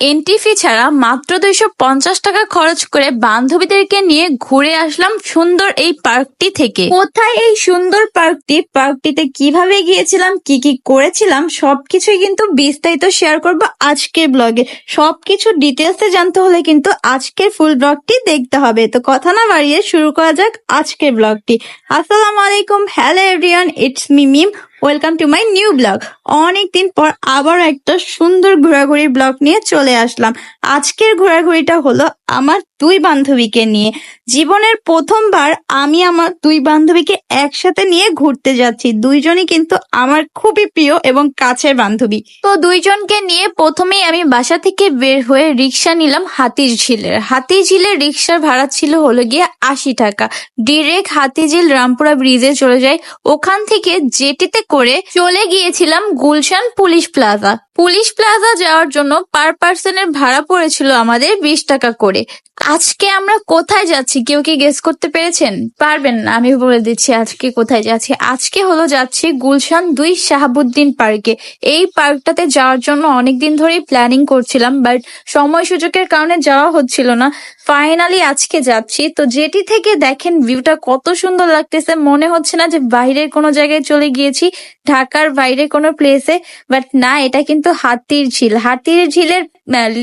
Entry fee ছাড়া মাত্র দুইশো পঞ্চাশ টাকা খরচ করে বান্ধবীদেরকে নিয়ে ঘুরে আসলাম সুন্দর এই পার্কটি থেকে। কোথায় এই সুন্দর পার্কটি? পার্কটিতে কীভাবে গিয়েছিলাম? কি কি করেছিলাম? সবকিছুই কিন্তু বিস্তারিত শেয়ার করব আজকের ব্লগে সবকিছু ডিটেলসে জানতে হলে কিন্তু আজকের ফুল ব্লগটি দেখতে হবে। তো কথা না বাড়িয়ে শুরু করা যাক আজকের ব্লগটি আসসালামু আলাইকুম। Hello everyone it's me Mim welcome to my new blog অনেকদিন পর আবার একটা সুন্দর ঘোরাঘুরি ব্লগ নিয়ে চলে আসলাম। আজকের ঘোরাঘুরিটা হলো আমার দুই বান্ধবীকে নিয়ে। জীবনের প্রথমবার আমি আমার দুই বান্ধবীকে একসাথে নিয়ে ঘুরতে যাচ্ছি। দুইজনই কিন্তু আমার খুবই প্রিয় এবং কাছের বান্ধবী। তো দুইজনকে নিয়ে প্রথমেই আমি বাসা থেকে বের হয়ে রিক্সা নিলাম হাতির ঝিলের হাতির ঝিলের রিক্সার ভাড়া ছিল হলো গিয়ে আশি টাকা। ডিরেক্ট হাতিঝিল রামপুরা ব্রিজে চলে যাই। ওখান থেকে জেটিতে করে চলে গিয়েছিলাম Gulshan police plaza. Police plaza যাওয়ার জন্য পার পার্সনের ভাড়া পড়েছিল আমাদের বিশ টাকা করে। আজকে আমরা কোথায় যাচ্ছি? কেউ কি গেস করতে পেরেছেন? পারবেন না, আমি বলে দিচ্ছি আজকে কোথায় যাচ্ছি। আজকে হলো যাচ্ছি গুলশান দুই শাহাবুদ্দিন পার্কে এই পার্কটাতে যাওয়ার জন্য অনেকদিন ধরেই প্ল্যানিং করছিলাম বাট সময় সুযোগের কারণে যাওয়া হচ্ছিল না। ফাইনালি আজকে যাচ্ছি, তো যেটি থেকে দেখেন ভিউটা কত সুন্দর লাগতেছে, মনে হচ্ছে না যে বাইরের কোনো জায়গায় চলে গিয়েছি, ঢাকার বাইরে কোনো প্লেসে বাট না, এটা কিন্তু হাতির ঝিল। হাতির ঝিলের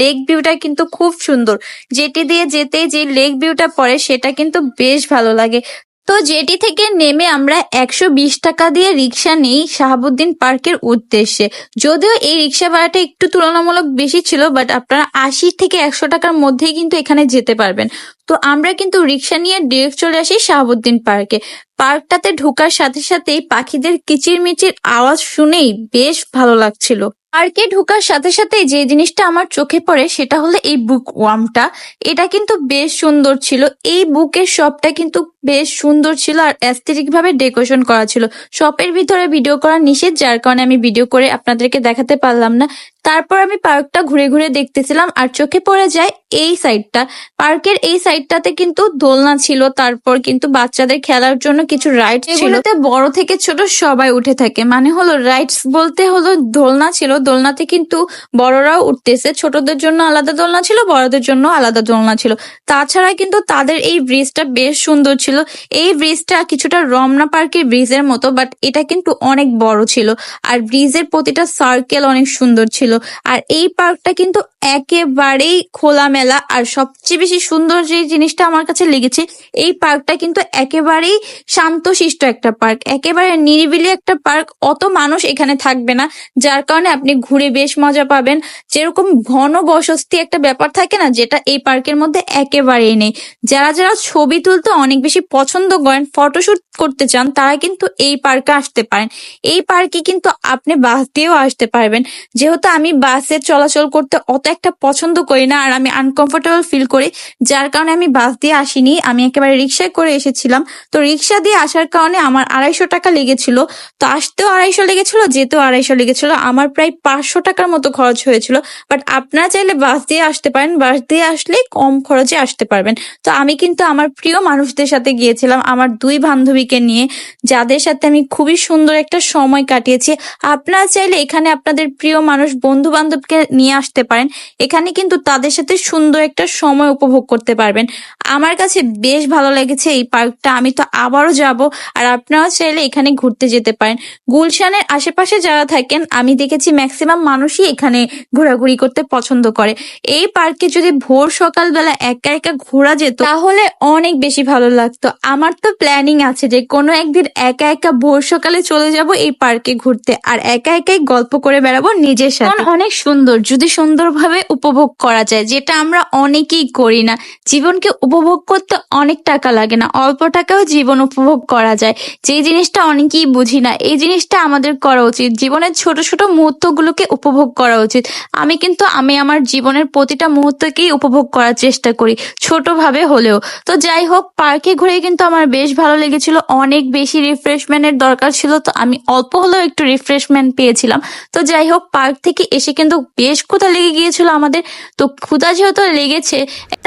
লেক ভিউটা কিন্তু খুব সুন্দর। যেটি দিয়ে যেতে যে লেক ভিউটা পড়ে, সেটা কিন্তু বেশ ভালো লাগে। তো যেটি থেকে নেমে আমরা একশো বিশ টাকা দিয়ে রিক্সা নেই শাহাবুদ্দিন পার্কের উদ্দেশ্যে। যদিও এই রিক্সা ভাড়াটা একটু তুলনামূলক বেশি ছিল বাট আপনারা আশি থেকে একশো টাকার মধ্যেই কিন্তু এখানে যেতে পারবেন। তো আমরা কিন্তু রিক্সা নিয়ে ডিরেক্ট চলে আসি শাহাবুদ্দিন পার্কে। পার্কটাতে ঢোকার সাথে সাথেই পাখিদের কিচিরমিচির আওয়াজ শুনেই বেশ ভালো লাগছিল। পার্কে ঢুকার সাথে সাথে যে জিনিসটা আমার চোখে পড়ে সেটা হলো এই বুক ওয়ার্মটা এটা কিন্তু বেশ সুন্দর ছিল। এই বুকের শপটা কিন্তু বেশ সুন্দর ছিল আর অ্যাস্থেটিক ভাবে ডেকোরেশন করা ছিল। শপের ভিতরে ভিডিও করা নিষেধ, যার কারণে আমি ভিডিও করে আপনাদেরকে দেখাতে পারলাম না। তারপর আমি পার্কটা ঘুরে ঘুরে দেখতেছিলাম, আর চোখে পড়ে যায় এই সাইডটা পার্কের এই সাইডটাতে কিন্তু দোলনা ছিল, তারপর কিন্তু বাচ্চাদের খেলার জন্য কিছু রাইড ছিল। বড় থেকে ছোট সবাই উঠে থাকে মানে হলো রাইডস বলতে হলো দোলনা ছিল। দোলনাতে কিন্তু বড়রাও উঠতেছে, ছোটদের জন্য আলাদা দোলনা ছিল, বড়দের জন্য আলাদা দোলনা ছিল। তাছাড়া কিন্তু তাদের এই ব্রিজটা বেশ সুন্দর ছিল। এই ব্রিজটা কিছুটা রমনা পার্কের ব্রিজের মতো বাট এটা কিন্তু অনেক বড় ছিল। আর ব্রিজের প্রতিটা সার্কেল অনেক সুন্দর ছিল। আর এই পার্কটা কিন্তু একেবারেই খোলামেলা। আর সবচেয়ে বেশি সুন্দর যে জিনিসটা আমার কাছে লেগেছে, এই পার্কটা কিন্তু একেবারেই শান্তশিষ্ট একটা পার্ক। একেবারে নিরিবিলি একটা পার্ক, অত মানুষ এখানে থাকবে না, যার কারণে আপনি ঘুরে বেশ মজা পাবেন। যেরকম ঘন বসতি একটা ব্যাপার থাকে না, যেটা এই পার্কের মধ্যে একেবারেই নেই। যারা যারা ছবি তুলতে অনেক বেশি পছন্দ করেন, ফটোশুট করতে চান, তারা কিন্তু এই পার্কে আসতে পারেন। এই পার্কে কিন্তু আপনি বাস দিয়েও আসতে পারবেন। যেহেতু আমি বাসে চলাচল করতে অত একটা পছন্দ করি না আর আমি আনকমফোর্টেবল ফিল করি, যার কারণে আমি বাস দিয়ে আসিনি। আমি একেবারে রিক্সায় করে এসেছিলাম। তো রিক্সা দিয়ে আসার কারণে আমার আড়াইশো টাকা লেগেছিল। তো আসতেও আড়াইশো লেগেছিল, যেতেও আড়াইশো লেগেছিল। আমার প্রায় পাঁচশো টাকার মতো খরচ হয়েছিল। বাট আপনারা চাইলে বাস দিয়ে আসতে পারেন। বাস দিয়ে আসলে কম খরচে আসতে পারবেন। তো আমি কিন্তু আমার প্রিয় মানুষদের সাথে গিয়েছিলাম, আমার দুই বান্ধবীকে নিয়ে, যাদের সাথে আমি খুবই সুন্দর একটা সময় কাটিয়েছি। আপনারা চাইলে এখানে আপনাদের প্রিয় মানুষ বন্ধু বান্ধবকে নিয়ে আসতে পারেন। এখানে কিন্তু তাদের সাথে সুন্দর একটা সময় উপভোগ করতে পারবেন। আমার কাছে বেশ ভালো লেগেছে এই পার্কটা। আমি তো আবারও যাব আর আপনারাও চাইলে এখানে ঘুরতে যেতে পারেন। গুলশানের আশেপাশে যারা থাকেন, আমি দেখেছি ম্যাক্সিমাম মানুষই এখানে ঘোরাঘুরি করতে পছন্দ করে। এই পার্কে যদি ভোর সকালবেলা একা একা ঘোরা যেত, তাহলে অনেক বেশি ভালো লাগতো। আমার তো প্ল্যানিং আছে যে কোনো একদিন একা একা ভোর সকালে চলে যাব এই পার্কে ঘুরতে আর একা একাই গল্প করে বেড়াবো নিজের সাথে। অনেক সুন্দর। যদি সুন্দরভাবে উপভোগ করা যায়, যেটা আমরা অনেকেই করি না। জীবনকে উপভোগ করতে অনেক টাকা লাগে না, অল্প টাকাও জীবন উপভোগ করা যায়। যে জিনিসটা অনেকেই বুঝি না, এই জিনিসটা আমাদের করা উচিত। জীবনের ছোট ছোট মুহূর্তগুলোকে উপভোগ করা উচিত। আমি কিন্তু, আমি আমার জীবনের প্রতিটা মুহূর্তকেই উপভোগ করার চেষ্টা করি, ছোটভাবে হলেও। তো যাই হোক, পার্কে ঘুরে কিন্তু আমার বেশ ভালো লেগেছিল, অনেক বেশি রিফ্রেশমেন্টের দরকার ছিল, তো আমি অল্প হলেও একটু রিফ্রেশমেন্ট পেয়েছিলাম। তো যাই হোক, পার্ক থেকে এসে কিন্তু বেশ ক্ষুধা লেগে গিয়েছিল আমাদের, তো ক্ষুদা যেহেতু লেগেছে,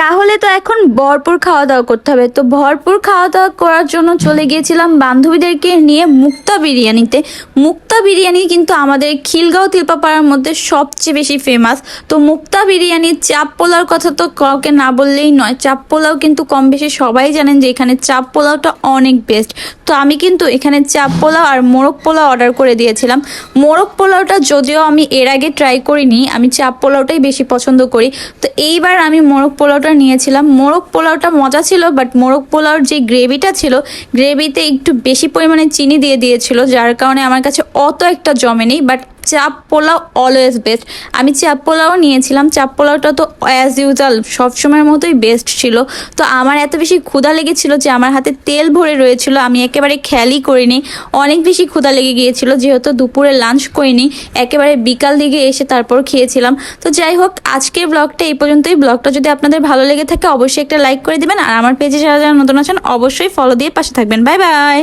তাহলে তো এখন ভরপুর খাওয়া দাওয়া করতে হবে। তো ভরপুর খাওয়া দাওয়া করার জন্য চলে গিয়েছিলাম বান্ধবীদেরকে নিয়ে মুক্তা বিরিয়ানিতে। মুক্তা বিরিয়ানি কিন্তু আমাদের খিলগাঁও তিলপাপাড়ার মধ্যে সবচেয়ে বেশি ফেমাস তো মুক্তা বিরিয়ানির চাপ পোলাওর কথা তো কাউকে না বললেই নয়। চাপ পোলাও কিন্তু কম বেশি সবাই জানেন যে এখানে চাপ পোলাওটা অনেক বেস্ট তো আমি কিন্তু এখানে চাপ পোলাও আর মোরগ পোলাও অর্ডার করে দিয়েছিলাম। মোরগ পোলাওটা যদিও আমি এর আগে ট্রাই করিনি, আমি চাপ পোলাওটাই বেশি পছন্দ করি। তো এইবার আমি মোরগ পোলাওটা নিয়েছিলাম। মোরগ পোলাওটা মজা ছিল বাট মোরগ পোলাওর যে গ্রেভিটা ছিল, গ্রেভিতে একটু বেশি পরিমাণে চিনি দিয়ে দিয়েছিল, যার কারণে আমার কাছে অত একটা জমেনি বাট চাপ পোলাও অলওয়েজ বেস্ট আমি চাপ পোলাও নিয়েছিলাম। চাপ পোলাওটা তো অ্যাজ ইউজাল সবসময়ের মতোই বেস্ট ছিল। তো আমার এত বেশি ক্ষুধা লেগেছিল যে আমার হাতে তেল ভরে রয়েছিল। আমি একেবারে খেয়ালই করিনি। অনেক বেশি ক্ষুধা লেগে গিয়েছিল, যেহেতু দুপুরে লাঞ্চ করিনি। একেবারে বিকাল দিকে এসে তারপর খেয়েছিলাম। তো যাই হোক, আজকের ব্লগটা এই পর্যন্তই। ব্লগটা যদি আপনাদের ভালো লেগে থাকে, অবশ্যই একটা লাইক করে দিবেন। আর আমার পেজে যারা যারা নতুন আছেন, অবশ্যই ফলো দিয়ে পাশে থাকবেন। Bye bye